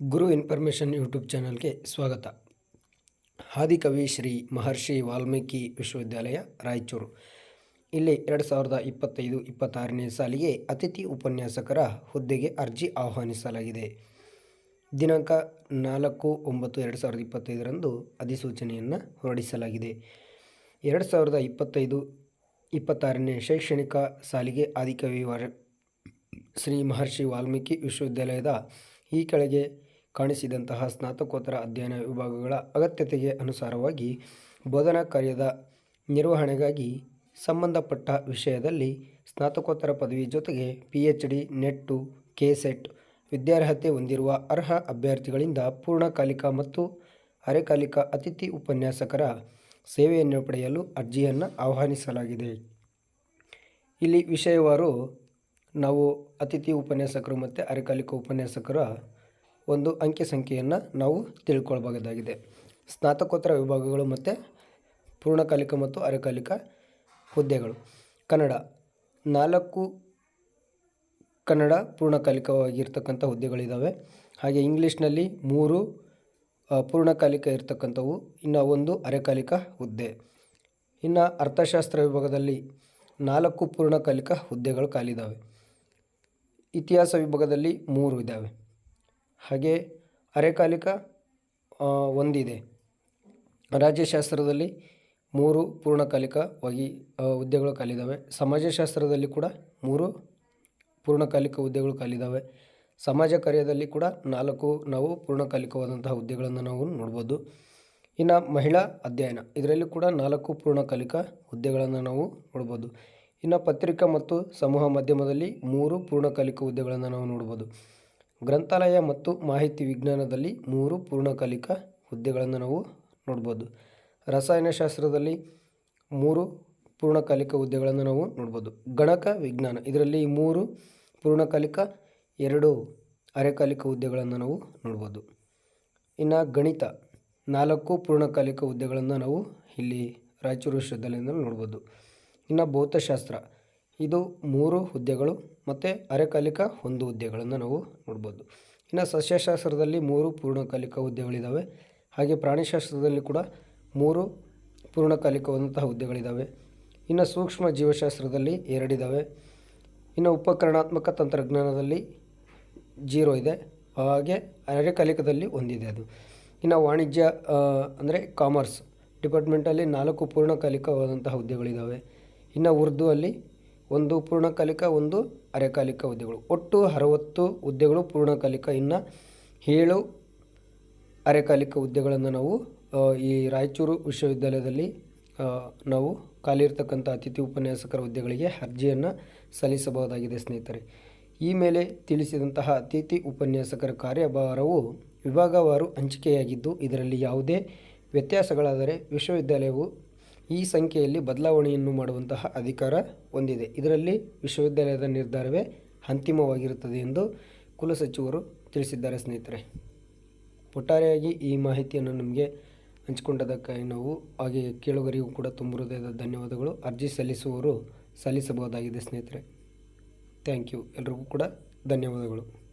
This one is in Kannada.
ಗುರು ಇನ್ಫಾರ್ಮೇಷನ್ ಯೂಟ್ಯೂಬ್ ಚಾನಲ್ಗೆ ಸ್ವಾಗತ. ಆದಿಕವಿ ಶ್ರೀ ಮಹರ್ಷಿ ವಾಲ್ಮೀಕಿ ವಿಶ್ವವಿದ್ಯಾಲಯ, ರಾಯಚೂರು. ಇಲ್ಲಿ ಎರಡು ಸಾವಿರದ ಇಪ್ಪತ್ತೈದು ಇಪ್ಪತ್ತಾರನೇ ಸಾಲಿಗೆ ಅತಿಥಿ ಉಪನ್ಯಾಸಕರ ಹುದ್ದೆಗೆ ಅರ್ಜಿ ಆಹ್ವಾನಿಸಲಾಗಿದೆ. ದಿನಾಂಕ ನಾಲ್ಕು ಒಂಬತ್ತು ಎರಡು ಸಾವಿರದ ಇಪ್ಪತ್ತೈದರಂದು ಅಧಿಸೂಚನೆಯನ್ನು ಹೊರಡಿಸಲಾಗಿದೆ. ಎರಡು ಸಾವಿರದ ಇಪ್ಪತ್ತೈದು ಇಪ್ಪತ್ತಾರನೇ ಶೈಕ್ಷಣಿಕ ಸಾಲಿಗೆ ಆದಿಕವಿ ಶ್ರೀ ಮಹರ್ಷಿ ವಾಲ್ಮೀಕಿ ವಿಶ್ವವಿದ್ಯಾಲಯದ ಈ ಕೆಳಗೆ ಕಾಣಿಸಿದಂತಹ ಸ್ನಾತಕೋತ್ತರ ಅಧ್ಯಯನ ವಿಭಾಗಗಳ ಅಗತ್ಯತೆಗೆ ಅನುಸಾರವಾಗಿ ಬೋಧನಾ ಕಾರ್ಯದ ನಿರ್ವಹಣೆಗಾಗಿ ಸಂಬಂಧಪಟ್ಟ ವಿಷಯದಲ್ಲಿ ಸ್ನಾತಕೋತ್ತರ ಪದವಿ ಜೊತೆಗೆ P H D NET KSET ವಿದ್ಯಾರ್ಹತೆ ಹೊಂದಿರುವ ಅರ್ಹ ಅಭ್ಯರ್ಥಿಗಳಿಂದ ಪೂರ್ಣಕಾಲಿಕ ಮತ್ತು ಅರೆಕಾಲಿಕ ಅತಿಥಿ ಉಪನ್ಯಾಸಕರ ಸೇವೆಯನ್ನು ಪಡೆಯಲು ಅರ್ಜಿಯನ್ನು ಆಹ್ವಾನಿಸಲಾಗಿದೆ. ಇಲ್ಲಿ ವಿಷಯವಾರು ನಾವು ಅತಿಥಿ ಉಪನ್ಯಾಸಕರು ಮತ್ತು ಅರೆಕಾಲಿಕ ಉಪನ್ಯಾಸಕರ ಒಂದು ಅಂಕಿ ಸಂಖ್ಯೆಯನ್ನು ನಾವು ತಿಳ್ಕೊಳ್ಬಹುದಾಗಿದೆ. ಸ್ನಾತಕೋತ್ತರ ವಿಭಾಗಗಳು ಮತ್ತು ಪೂರ್ಣಕಾಲಿಕ ಮತ್ತು ಅರೆಕಾಲಿಕ ಹುದ್ದೆಗಳು. ಕನ್ನಡ ನಾಲ್ಕು ಕನ್ನಡ ಪೂರ್ಣಕಾಲಿಕವಾಗಿರ್ತಕ್ಕಂಥ ಹುದ್ದೆಗಳಿದ್ದಾವೆ ಹಾಗೆ ಇಂಗ್ಲೀಷ್ನಲ್ಲಿ ಮೂರು ಪೂರ್ಣಕಾಲಿಕ ಇರ್ತಕ್ಕಂಥವು, ಇನ್ನು ಒಂದು ಅರೆಕಾಲಿಕ ಹುದ್ದೆ. ಇನ್ನು ಅರ್ಥಶಾಸ್ತ್ರ ವಿಭಾಗದಲ್ಲಿ ನಾಲ್ಕು ಪೂರ್ಣಕಾಲಿಕ ಹುದ್ದೆಗಳು ಕಾಲಿದ್ದಾವೆ ಇತಿಹಾಸ ವಿಭಾಗದಲ್ಲಿ ಮೂರು ಇದ್ದಾವೆ ಹಾಗೆ ಅರೆಕಾಲಿಕ ಒಂದಿದೆ. ರಾಜ್ಯಶಾಸ್ತ್ರದಲ್ಲಿ ಮೂರು ಪೂರ್ಣಕಾಲಿಕವಾಗಿ ಹುದ್ದೆಗಳು ಖಾಲಿದಾವೆ ಸಮಾಜಶಾಸ್ತ್ರದಲ್ಲಿ ಕೂಡ ಮೂರು ಪೂರ್ಣಕಾಲಿಕ ಹುದ್ದೆಗಳು ಖಾಲಿದಾವೆ ಸಮಾಜ ಕಾರ್ಯದಲ್ಲಿ ಕೂಡ ನಾಲ್ಕು ನಾವು ಪೂರ್ಣಕಾಲಿಕವಾದಂತಹ ಹುದ್ದೆಗಳನ್ನು ನಾವು ನೋಡ್ಬೋದು. ಇನ್ನು ಮಹಿಳಾ ಅಧ್ಯಯನ, ಇದರಲ್ಲಿ ಕೂಡ ನಾಲ್ಕು ಪೂರ್ಣಕಾಲಿಕ ಹುದ್ದೆಗಳನ್ನು ನಾವು ನೋಡ್ಬೋದು. ಇನ್ನು ಪತ್ರಿಕಾ ಮತ್ತು ಸಮೂಹ ಮಾಧ್ಯಮದಲ್ಲಿ ಮೂರು ಪೂರ್ಣಕಾಲಿಕ ಹುದ್ದೆಗಳನ್ನು ನಾವು ನೋಡ್ಬೋದು. ಗ್ರಂಥಾಲಯ ಮತ್ತು ಮಾಹಿತಿ ವಿಜ್ಞಾನದಲ್ಲಿ ಮೂರು ಪೂರ್ಣಕಾಲಿಕ ಹುದ್ದೆಗಳನ್ನು ನಾವು ನೋಡ್ಬೋದು. ರಸಾಯನಶಾಸ್ತ್ರದಲ್ಲಿ ಮೂರು ಪೂರ್ಣಕಾಲಿಕ ಹುದ್ದೆಗಳನ್ನು ನಾವು ನೋಡ್ಬೋದು. ಗಣಕ, ವಿಜ್ಞಾನ ಇದರಲ್ಲಿ ಮೂರು ಪೂರ್ಣಕಾಲಿಕ, ಎರಡು ಅರೆಕಾಲಿಕ ಹುದ್ದೆಗಳನ್ನು ನಾವು ನೋಡ್ಬೋದು. ಇನ್ನು ಗಣಿತ ನಾಲ್ಕು ಪೂರ್ಣಕಾಲಿಕ ಹುದ್ದೆಗಳನ್ನು ನಾವು ಇಲ್ಲಿ ರಾಯಚೂರು ವಿಶ್ವವಿದ್ಯಾಲಯದಲ್ಲಿ ನೋಡ್ಬೋದು. ಇನ್ನು ಭೌತಶಾಸ್ತ್ರ ಇದು ಮೂರು ಹುದ್ದೆಗಳು ಮತ್ತು ಅರೆಕಾಲಿಕ ಒಂದು ಹುದ್ದೆಗಳನ್ನು ನಾವು ನೋಡ್ಬೋದು. ಇನ್ನು ಸಸ್ಯಶಾಸ್ತ್ರದಲ್ಲಿ ಮೂರು ಪೂರ್ಣಕಾಲಿಕ ಹುದ್ದೆಗಳಿದ್ದಾವೆ ಹಾಗೆ ಪ್ರಾಣಿಶಾಸ್ತ್ರದಲ್ಲಿ ಕೂಡ ಮೂರು ಪೂರ್ಣಕಾಲಿಕವಾದಂತಹ ಹುದ್ದೆಗಳಿದ್ದಾವೆ ಇನ್ನು ಸೂಕ್ಷ್ಮ ಜೀವಶಾಸ್ತ್ರದಲ್ಲಿ ಎರಡಿದ್ದಾವೆ ಇನ್ನು ಉಪಕರಣಾತ್ಮಕ ತಂತ್ರಜ್ಞಾನದಲ್ಲಿ ಜೀರೋ ಇದೆ. ಹಾಗೆ ಅರೆಕಾಲಿಕದಲ್ಲಿ ಒಂದಿದೆ ಅದು. ಇನ್ನು ವಾಣಿಜ್ಯ ಅಂದರೆ ಕಾಮರ್ಸ್ ಡಿಪಾರ್ಟ್ಮೆಂಟಲ್ಲಿ ನಾಲ್ಕು ಪೂರ್ಣಕಾಲಿಕವಾದಂತಹ ಹುದ್ದೆಗಳಿದ್ದಾವೆ ಇನ್ನು ಉರ್ದು ಅಲ್ಲಿ ಒಂದು ಪೂರ್ಣಕಾಲಿಕ, ಒಂದು ಅರೆಕಾಲಿಕ ಹುದ್ದೆಗಳು. ಒಟ್ಟು ಅರವತ್ತು ಹುದ್ದೆಗಳು ಪೂರ್ಣಕಾಲಿಕ. ಇನ್ನು ಏಳು ಅರೆಕಾಲಿಕ ಹುದ್ದೆಗಳನ್ನು ನಾವು ಈ ರಾಯಚೂರು ವಿಶ್ವವಿದ್ಯಾಲಯದಲ್ಲಿ ನಾವು ಖಾಲಿ ಇರ್ತಕ್ಕಂಥ ಅತಿಥಿ ಉಪನ್ಯಾಸಕರ ಹುದ್ದೆಗಳಿಗೆ ಅರ್ಜಿಯನ್ನು ಸಲ್ಲಿಸಬಹುದಾಗಿದೆ ಸ್ನೇಹಿತರೆ. ಈ ಮೇಲೆ ತಿಳಿಸಿದಂತಹ ಅತಿಥಿ ಉಪನ್ಯಾಸಕರ ಕಾರ್ಯಭಾರವು ವಿಭಾಗವಾರು ಹಂಚಿಕೆಯಾಗಿದ್ದು, ಇದರಲ್ಲಿ ಯಾವುದೇ ವ್ಯತ್ಯಾಸಗಳಾದರೆ ವಿಶ್ವವಿದ್ಯಾಲಯವು ಈ ಸಂಖ್ಯೆಯಲ್ಲಿ ಬದಲಾವಣೆಯನ್ನು ಮಾಡುವಂತಹ ಅಧಿಕಾರ ಹೊಂದಿದೆ. ಇದರಲ್ಲಿ ವಿಶ್ವವಿದ್ಯಾಲಯದ ನಿರ್ಧಾರವೇ ಅಂತಿಮವಾಗಿರುತ್ತದೆ ಎಂದು ಕುಲಸಚಿವರು ತಿಳಿಸಿದ್ದಾರೆ ಸ್ನೇಹಿತರೆ. ಒಟ್ಟಾರೆಯಾಗಿ ಈ ಮಾಹಿತಿಯನ್ನು ನಮಗೆ ಹಂಚಿಕೊಂಡದಕ್ಕಾಗಿ ನಾವು ಹಾಗೆ ಕೇಳುಗರಿಗೂ ಕೂಡ ತುಂಬ ಹೃದಯದ ಧನ್ಯವಾದಗಳು. ಅರ್ಜಿ ಸಲ್ಲಿಸುವವರು ಸಲ್ಲಿಸಬಹುದಾಗಿದೆ ಸ್ನೇಹಿತರೆ. Thank you. ಎಲ್ರಿಗೂ ಕೂಡ ಧನ್ಯವಾದಗಳು.